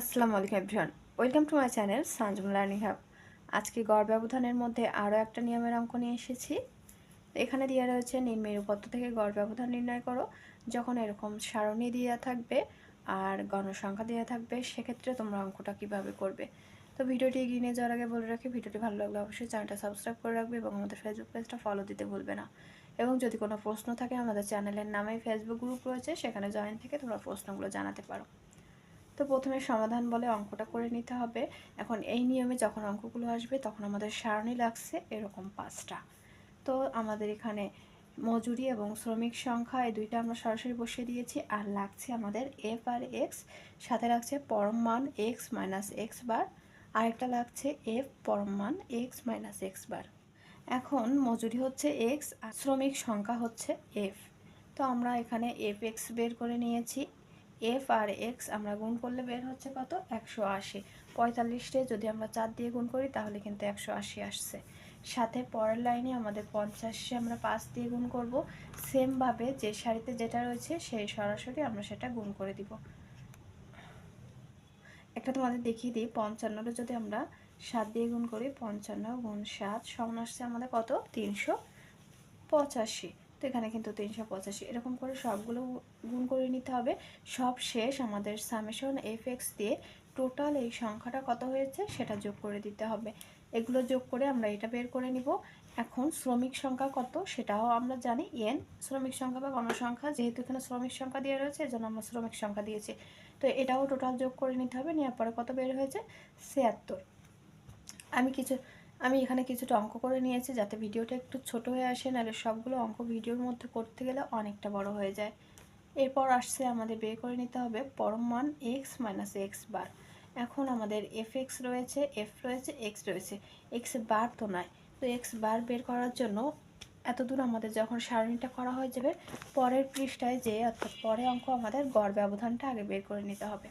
আসসালামু আলাইকুম everyone. Welcome to my channel Sanjam learning hub আজকে গড় ব্যবধানের মধ্যে আরও একটা নিয়মের অঙ্ক নিয়ে এসেছি। এখানে দেওয়া রয়েছে নিম্নের উপত্য থেকে গড় ব্যবধান নির্ণয় করো। যখন এরকম সারণী দেওয়া থাকবে আর গণসংখ্যা দেওয়া থাকবে, সেক্ষেত্রে তোমরা অঙ্কটা কীভাবে করবে। তো ভিডিওটি এগিয়ে নিয়ে যাওয়ার আগে বলে রাখি, ভিডিওটি ভালো লাগলে অবশ্যই চ্যানেলটা সাবস্ক্রাইব করে রাখবে এবং আমাদের ফেসবুক পেজটা ফলো দিতে ভুলবে না। এবং যদি কোনো প্রশ্ন থাকে, আমাদের চ্যানেলের নামে ফেসবুক গ্রুপ রয়েছে, সেখানে জয়েন থেকে তোমরা প্রশ্নগুলো জানাতে পারো। তো প্রথমে সমাধান বলে অঙ্কটা করে নিতে হবে। এখন এই নিয়মে যখন অঙ্কগুলো আসবে, তখন আমাদের সারণী লাগছে এরকম পাঁচটা। তো আমাদের এখানে মজুরি এবং শ্রমিক সংখ্যা, এই দুইটা আমরা সরাসরি বসিয়ে দিয়েছি। আর লাগছে আমাদের এফ আর এক্স সাথে লাগছে পরম মান এক্স মাইনাস এক্স বার আরেকটা লাগছে এফ পরম মান এক্স মাইনাস এক্স বার এখন মজুরি হচ্ছে এক্স আর শ্রমিক সংখ্যা হচ্ছে এফ তো আমরা এখানে এফ এক্স বের করে নিয়েছি। এফ আর এক্স আমরা গুণ করলে বের হচ্ছে কত? একশো আশি। পঁয়তাল্লিশটে যদি আমরা চার দিয়ে গুণ করি, তাহলে কিন্তু একশো আশি আসছে। সাথে পরের লাইনে আমাদের পঞ্চাশে আমরা পাঁচ দিয়ে গুণ করব। সেমভাবে যে শাড়িতে যেটা রয়েছে, সেই সরাসরি আমরা সেটা গুণ করে দিব। একটা তোমাদের দেখিয়ে দিই, পঞ্চান্নটা যদি আমরা সাত দিয়ে গুণ করি, পঞ্চান্ন গুণ সাত, সমান আসছে আমাদের কত? তিনশো পঁচাশি। তো এখানে কিন্তু তিনশো পঁচাশি। এরকম করে সবগুলো গুণ করে নিতে হবে। সব শেষ আমাদের সামেশন এফ এক্স দিয়ে টোটাল এই সংখ্যাটা কত হয়েছে সেটা যোগ করে দিতে হবে। এগুলো যোগ করে আমরা এটা বের করে নিব। এখন শ্রমিক সংখ্যা কত সেটাও আমরা জানি। এন শ্রমিক সংখ্যা বা গণসংখ্যা, যেহেতু এখানে শ্রমিক সংখ্যা দেওয়া রয়েছে, এজন্য আমরা শ্রমিক সংখ্যা দিয়েছি। তো এটাও টোটাল যোগ করে নিতে হবে। নেওয়ার পরে কত বের হয়েছে? ছিয়াত্তর। আমি কিছু আমি এখানে কিছুটা অঙ্ক করে নিয়েছি যাতে ভিডিওটা একটু ছোট হয়ে আসে, নাহলে সবগুলো অঙ্ক ভিডিওর মধ্যে করতে গেলে অনেকটা বড় হয়ে যায়। এরপর আসছে আমাদের বের করে নিতে হবে পরম মান এক্স মাইনাস এক্স বার এখন আমাদের এফ এক্স রয়েছে এফ রয়েছে এক্স রয়েছে। এক্স বার তো নয় তো এক্স বার বের করার জন্য এত দূর আমাদের যখন সারণীটা করা হয়ে যাবে, পরের পৃষ্ঠায় যে অর্থাৎ পরে অঙ্ক আমাদের গড় ব্যবধানটা আগে বের করে নিতে হবে।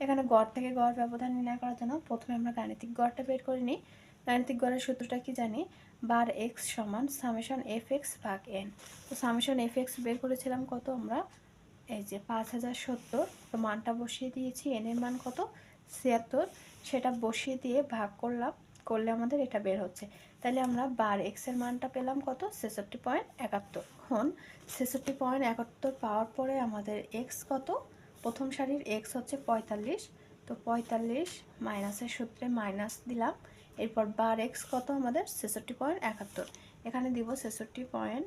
এখানে গড় থেকে গড় ব্যবধান নির্ণয় করার জন্য প্রথমে আমরা গাণিতিক গড়টা বের করে নিই। গাণিতিক গড়ের সূত্রটা কি জানি? বার এক্স সমান সামেশন এফ এক্স ভাগ এন। তো সামেশন এফ এক্স বের করেছিলাম কত আমরা? এই যে পাঁচ হাজার সত্তর। তো মানটা বসিয়ে দিয়েছি, এন এর মান কত? ছিয়াত্তর। সেটা বসিয়ে দিয়ে ভাগ করলাম, করলে আমাদের এটা বের হচ্ছে। তাহলে আমরা বার এক্সের মানটা পেলাম কত? ছেষট্টি পয়েন্ট একাত্তর। এখন ছেষট্টি পয়েন্ট একাত্তর পাওয়ার পরে আমাদের এক্স কত? প্রথম সারির এক্স হচ্ছে পঁয়তাল্লিশ। তো পঁয়তাল্লিশ মাইনাসের সূত্রে মাইনাস দিলাম। এরপর বার এক্স কত? আমাদের ছেষট্টি পয়েন্ট একাত্তর। এখানে দিব ছেষট্টি পয়েন্ট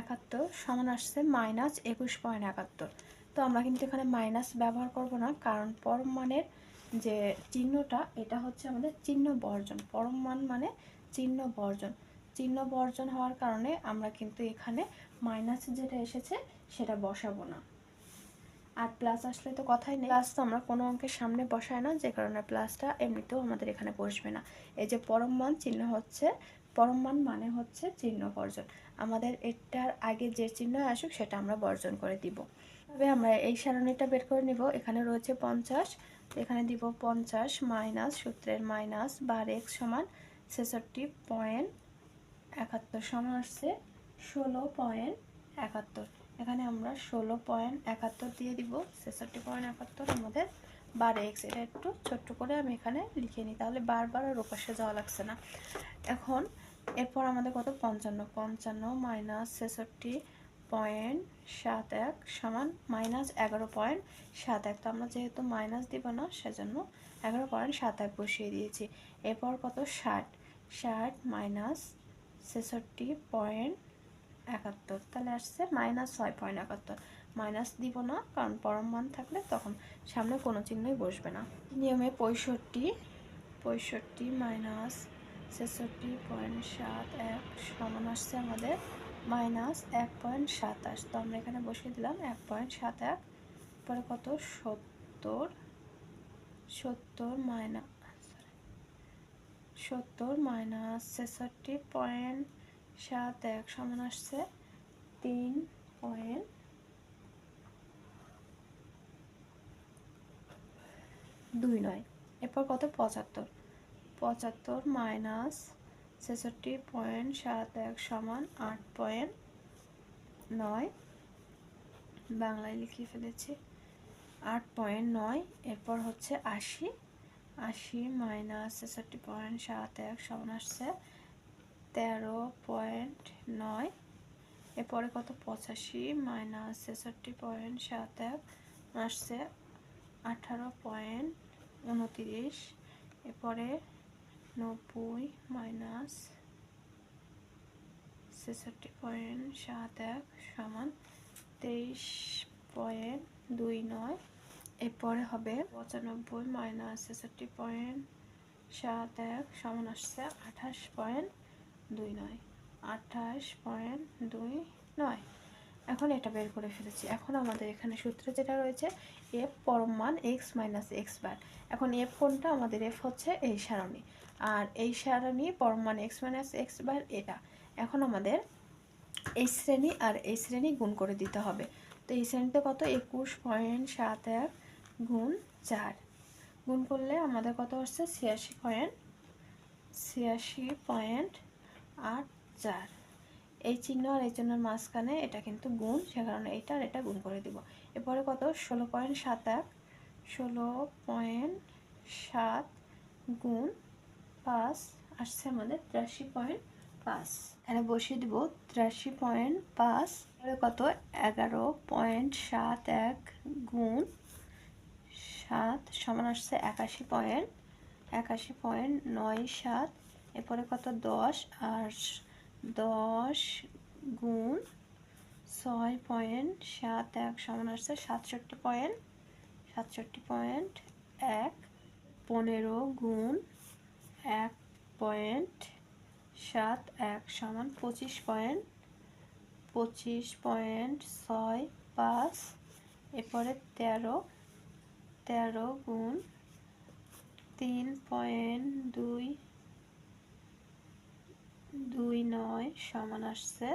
একাত্তর সমান আসছে মাইনাস একুশ পয়েন্ট একাত্তর। তো আমরা কিন্তু এখানে মাইনাস ব্যবহার করব না, কারণ পরম মানের যে চিহ্নটা, এটা হচ্ছে আমাদের চিহ্ন বর্জন। পরম মান মানে চিহ্ন বর্জন। চিহ্ন বর্জন হওয়ার কারণে আমরা কিন্তু এখানে মাইনাস যেটা এসেছে, সেটা বসাবো না। আর প্লাস আসলে তো কথাই নেই। প্লাস তো আমরা কোনো অঙ্কের সামনে বসাই না, যে কারণে প্লাসটা এমনিতেও আমাদের এখানে বসবে না। এই যে পরম মান চিহ্ন হচ্ছে, পরম মান মানে হচ্ছে চিহ্ন বর্জন। আমাদের এটার আগে যে চিহ্ন আসুক, সেটা আমরা বর্জন করে দিব। তবে আমরা এই সারণীটা বের করে নিব। এখানে রয়েছে পঞ্চাশ, এখানে দিব পঞ্চাশ মাইনাস সূত্রের মাইনাস বার এক্স সমান ছেষট্টি পয়েন্ট একাত্তর, সমান আসছে ষোলো পয়েন্ট একাত্তর। এখানে আমরা ষোলো পয়েন্ট একাত্তর দিয়ে দিব। ছেষট্টি পয়েন্ট একাত্তর আমাদের বার এক্স এটা একটু ছোট্ট করে আমি এখানে লিখে নিই, তাহলে বারবার আর ওপাশে যাওয়া লাগছে না। এখন এরপর আমাদের কত? পঞ্চান্ন। পঞ্চান্ন মাইনাস ছেষট্টি পয়েন্ট সাত এক সমান মাইনাস এগারো পয়েন্ট সাত এক। তো আমরা যেহেতু মাইনাস দিব না, সেজন্য এগারো পয়েন্ট সাত এক বসিয়ে দিয়েছি। এরপর কত? ষাট। ষাট মাইনাস ছেষট্টি পয়েন্ট একাত্তর, তাহলে আসছে মাইনাস ছয় পয়েন্ট একাত্তর। মাইনাস দিব না, কারণ পরম মান থাকলে তখন সামনে কোনো চিহ্নই বসবে না। নিয়মে পঁয়ষট্টি পঁয়ষট্টি মাইনাস ছেষট্টি পয়েন্ট সাত এক সমান আসছে আমাদের মাইনাস এক পয়েন্ট সাতাশ। তো আমরা এখানে বসিয়ে দিলাম এক পয়েন্ট সাত এক, পরে কত? সত্তর সত্তর মাইনাস সত্তর মাইনাস ছেষট্টি পয়েন্ট সাত, এক সমান আসছে তিন পয়েন্ট দুই নয়। এরপর কত? পঁচাত্তর। পঁচাত্তর মাইনাস ছেষট্টি পয়েন্ট সাত, এক সমান আট পয়েন্ট নয়। বাংলায় লিখে ফেলেছি। আট পয়েন্ট নয়, এরপর হচ্ছে আশি। আশি মাইনাস ছেষট্টি পয়েন্ট সাত, এক সমান আসছে তেরো পয়েন্ট নয়। এরপরে কত? পঁচাশি মাইনাস ছেষট্টি পয়েন্ট সাত এক আসছে আঠারো পয়েন্ট উনতিরিশ। এরপরে নব্বই মাইনাস ছেষট্টি পয়েন্ট সাত এক সমান তেইশ পয়েন্ট দুই নয়। এরপরে হবে পঁচানব্বই মাইনাস ছেষট্টি পয়েন্ট সাত এক সমান আসছে আঠাশ পয়েন্ট দুই নয়। আঠাশ পয়েন্ট দুই নয়। এখন এটা বের করে ফেলেছি। এখন আমাদের এখানে সূত্র যেটা রয়েছে এফ পরম মান এক্স মাইনাস এক্স বার এখন এফ কোনটা? আমাদের এফ হচ্ছে এই সারণী। আর এই সারণী পরম মান এক্স মাইনাস এক্স বার এটা। এখন আমাদের এই শ্রেণি আর এই শ্রেণি গুণ করে দিতে হবে। তো এই শ্রেণীতে কত? একুশ পয়েন্ট সাত এক গুণ চার। গুণ করলে আমাদের কত হচ্ছে ছিয়াশি পয়েন্ট ছিয়াশি পয়েন্ট আট চার। এই চিহ্ন আর এই চিহ্নের মাঝখানে এটা কিন্তু গুণ, সে কারণে এটা আর এটা গুণ করে দিব। এরপরে কত? ষোলো পয়েন্ট সাত এক। ষোলো পয়েন্ট সাত গুণ পাঁচ, আসছে আমাদের তিরাশি পয়েন্ট পাঁচ। এখানে বসিয়ে দিব তিরাশি পয়েন্ট পাঁচ। কত? এগারো পয়েন্ট সাত এক গুণ সাত সমান আসছে একাশি পয়েন্ট। একাশি পয়েন্ট নয় সাত এরপরে কত? দশ আর দশ গুণ ছয় পয়েন্ট সাত এক সমান আসছে সাতষট্টি পয়েন্ট সাতষট্টি পয়েন্ট এক, পনেরো গুণ এক পয়েন্ট সাত এক সমান পঁচিশ পয়েন্ট পঁচিশ পয়েন্ট ছয় পাঁচ, এরপরে তেরো তেরো গুণ তিন পয়েন্ট দুই দুই নয় সমান আসছে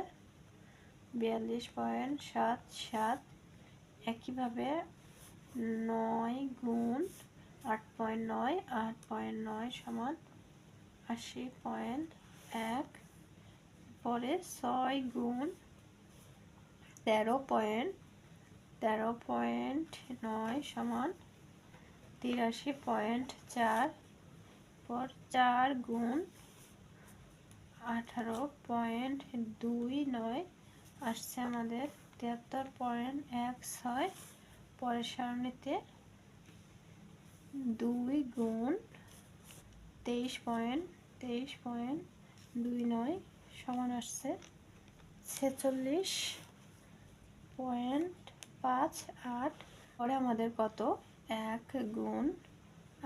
বিয়াল্লিশ পয়েন্ট সাত সাত। একইভাবে নয় গুণ আট পয়েন্ট নয়, আট পয়েন্ট নয় সমান আশি পয়েন্ট এক। পরে ছয় গুণ তেরো পয়েন্ট তেরো পয়েন্ট নয় সমান তিরাশি পয়েন্ট চার। পর চার গুণ আঠারো পয়েন্ট দুই নয় আসছে আমাদের তিয়াত্তর পয়েন্ট এক ছয়। পরের সারণীতে দুই গুণ তেইশ পয়েন্ট তেইশ পয়েন্ট দুই নয় সমান আসছে ছেচল্লিশ পয়েন্ট পাঁচ আট। পরে আমাদের কত? এক গুণ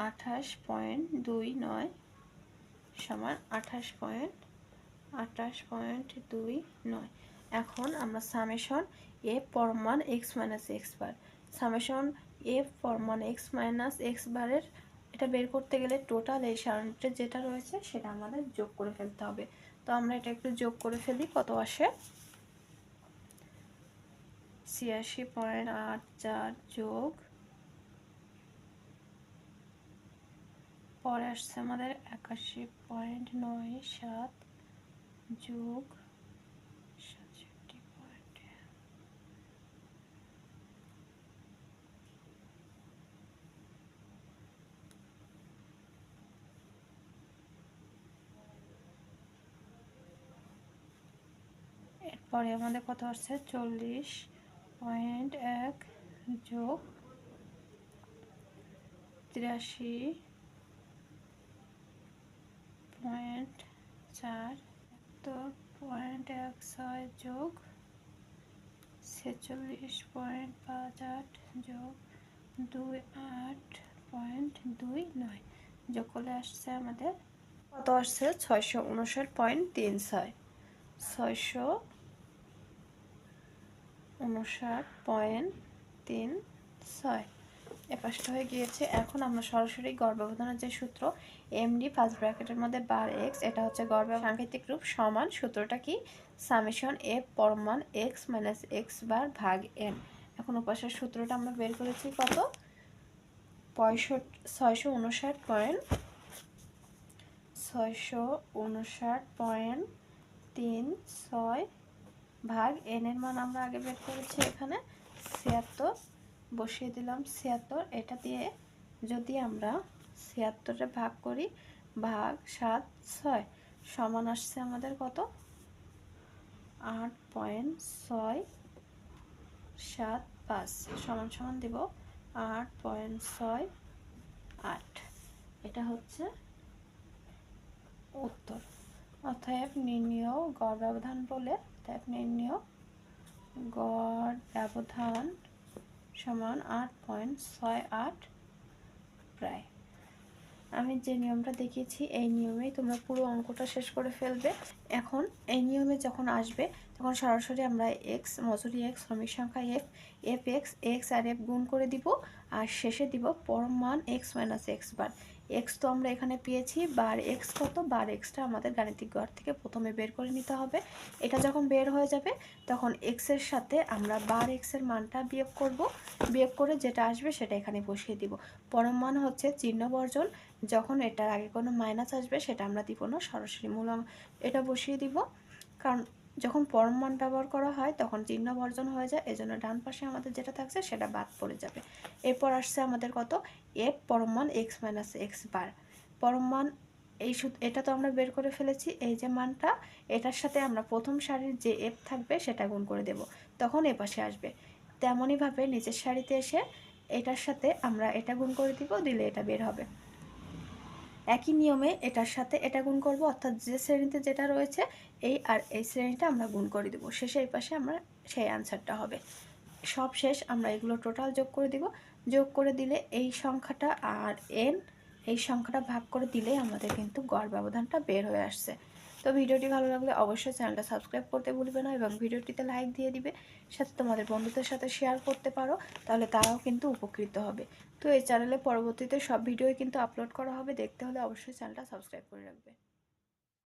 আঠাশ পয়েন্ট দুই নয় সমান আঠাশ পয়েন্ট আঠাশ পয়েন্ট দুই নয়। এখন আমরা সামেশন এ পরমান X minus X bar. Summation এ পরমান এক্স মাইনাস এক্স বারের এটা বের করতে গেলে টোটাল এই সারণীটা যেটা রয়েছে সেটা আমাদের যোগ করে ফেলতে হবে। তো আমরা এটা একটু যোগ করে ফেলি, কত আসে? ছিয়াশি পয়েন্ট আট চার যোগ পরে আসছে আমাদের একাশি পয়েন্ট নয় সাত যোগ সাতষট্টি পয়েন্ট এরপরে আমাদের কত আসছে? চল্লিশ পয়েন্ট এক যোগ তিরাশি পয়েন্ট চার তো পয়েন্ট এক ছয় যোগ ছেচল্লিশ পয়েন্ট পাঁচ আট যোগ দুই আট পয়েন্ট দুই নয়। যোগ করলে আসছে আমাদের কত আসছে? ছয়শো উনষাট পয়েন্ট তিন ছয়। ছয়শো উনষাট পয়েন্ট তিন ছয়। এ পাশটা হয়ে গিয়েছে। এখন আমরা সরাসরি গড় ব্যবধানের যে সূত্র এমডি ফার্স্ট ব্র্যাকেটের মধ্যে বার এক্স এটা হচ্ছে গড় সাংকেতিক রূপ সমান, সূত্রটা কি? সামেশন এফ পরমান এক্স মাইনাস এক্স বার ভাগ এন এখন উপাসের সূত্রটা আমরা বের করেছি কত? পঁয়ষট্টি, ছয়শো উনষাট পয়েন্ট ছয়শো উনষাট পয়েন্ট তিন ছয় ভাগ এন এর মান আমরা আগে বের করেছি এখানে ছিয়াত্তর। বসিয়ে দিলাম ছিয়াত্তর। এটা দিয়ে যদি আমরা ছিয়াত্তরে ভাগ করি, ভাগ সাত, ছয়, সমান আসছে আমাদের কত? আট পয়েন্ট ছয় সাত পাঁচ। সমান সমান দিব আট পয়েন্ট ছয় আট। এটা হচ্ছে উত্তর। অতএব নির্ণীয় গড় ব্যবধান বলে, অতএব নির্ণীয় গড় ব্যবধান সমান আট পয়েন্ট ছয় আট প্রায়। আমি যে নিয়মটা দেখিয়েছি, এই নিয়মেই তোমরা পুরো অঙ্কটা শেষ করে ফেলবে। এখন এই নিয়মে যখন আসবে, তখন সরাসরি আমরা এক্স মজুরি এক্স শ্রমিক সংখ্যা এফ এফ এক্স এক্স আর এফ গুণ করে দিব, আর শেষে দিব পরম মান X minus X bar X তো আমরা এখানে পেয়েছি বার এক্স কত? বার এক্সটা আমাদের গাণিতিক গড় থেকে প্রথমে বের করে নিতে হবে। এটা যখন বের হয়ে যাবে, তখন এক্সের সাথে আমরা বার এক্সের মানটা বিয়োগ করব। বিয়োগ করে যেটা আসবে সেটা এখানে বসিয়ে দিব। পরম মান হচ্ছে চিহ্ন বর্জন। যখন এটার আগে কোনো মাইনাস আসবে, সেটা আমরা দিব না, সরাসরি মূল এটা বসিয়ে দিব। কারণ যখন পরম মান ব্যবহার করা হয়, তখন চিহ্ন বর্জন হয়ে যায়। এজন্য ডান পাশে আমাদের যেটা থাকছে, সেটা বাদ পড়ে যাবে। এরপর আসছে আমাদের কত? এফ পরম মান এক্স মাইনাস এক্স বার পরম মান এই এটা তো আমরা বের করে ফেলেছি। এই যে মানটা, এটার সাথে আমরা প্রথম সারির যে এফ থাকবে, সেটা গুণ করে দেব। তখন এ পাশে আসবে। তেমনইভাবে নিচের সারিতে এসে এটার সাথে আমরা এটা গুণ করে দিব, দিলে এটা বের হবে। একই নিয়মে এটার সাথে এটা গুণ করব, অর্থাৎ যে শ্রেণীতে যেটা রয়েছে, এই আর এই শ্রেণীটা আমরা গুণ করে দেবো। শেষে এই পাশে আমরা সেই অ্যান্সারটা হবে। সব শেষ, আমরা এগুলো টোটাল যোগ করে দিব। যোগ করে দিলে এই সংখ্যাটা আর এন এই সংখ্যাটা ভাগ করে দিলেই আমাদের কিন্তু গড় ব্যবধানটা বের হয়ে আসছে। তো ভিডিওটি ভালো লাগলে অবশ্যই চ্যানেলটা সাবস্ক্রাইব করতে ভুলবে না এবং ভিডিওটিতে লাইক দিয়ে দিবে, সাথে তোমাদের বন্ধুদের সাথে শেয়ার করতে পারো, তাহলে তারাও কিন্তু উপকৃত হবে। তো এই চ্যানেলে পরবর্তীতে সব ভিডিওই কিন্তু আপলোড করা হবে, দেখতে হলে অবশ্যই চ্যানেলটা সাবস্ক্রাইব করে রাখবে।